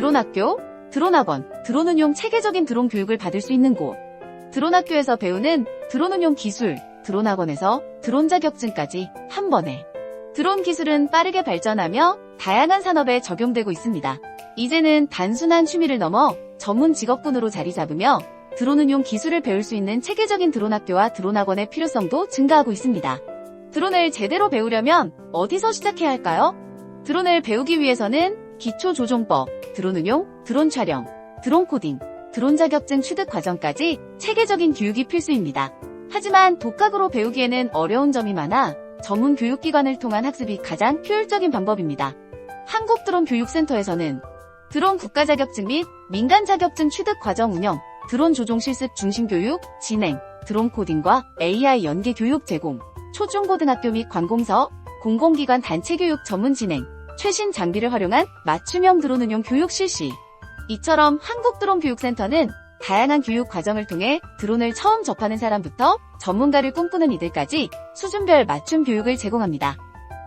드론 학교, 드론 학원, 드론 운용 체계적인 드론 교육을 받을 수 있는 곳. 드론 학교에서 배우는 드론 운용 기술, 드론 학원에서 드론 자격증까지 한 번에. 드론 기술은 빠르게 발전하며 다양한 산업에 적용되고 있습니다. 이제는 단순한 취미를 넘어 전문 직업군으로 자리 잡으며 드론 운용 기술을 배울 수 있는 체계적인 드론 학교와 드론 학원의 필요성도 증가하고 있습니다. 드론을 제대로 배우려면 어디서 시작해야 할까요? 드론을 배우기 위해서는 기초 조종법, 드론 운용, 드론 촬영, 드론 코딩, 드론 자격증 취득 과정까지 체계적인 교육이 필수입니다. 하지만 독학으로 배우기에는 어려운 점이 많아 전문 교육기관을 통한 학습이 가장 효율적인 방법입니다. 한국드론교육센터에서는 드론 국가 자격증 및 민간 자격증 취득 과정 운영, 드론 조종 실습 중심 교육, 진행, 드론 코딩과 AI 연계 교육 제공, 초중고등학교 및 관공서, 공공기관 단체 교육 전문 진행, 최신 장비를 활용한 맞춤형 드론 운용 교육 실시. 이처럼 한국드론교육센터는 다양한 교육 과정을 통해 드론을 처음 접하는 사람부터 전문가를 꿈꾸는 이들까지 수준별 맞춤 교육을 제공합니다.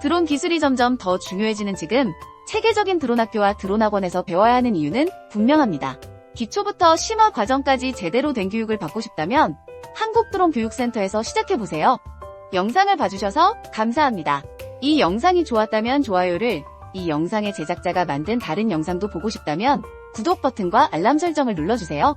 드론 기술이 점점 더 중요해지는 지금 체계적인 드론 학교와 드론 학원에서 배워야 하는 이유는 분명합니다. 기초부터 심화 과정까지 제대로 된 교육을 받고 싶다면 한국드론교육센터에서 시작해보세요. 영상을 봐주셔서 감사합니다. 이 영상이 좋았다면 좋아요를, 이 영상의 제작자가 만든 다른 영상도 보고 싶다면 구독 버튼과 알람 설정을 눌러주세요.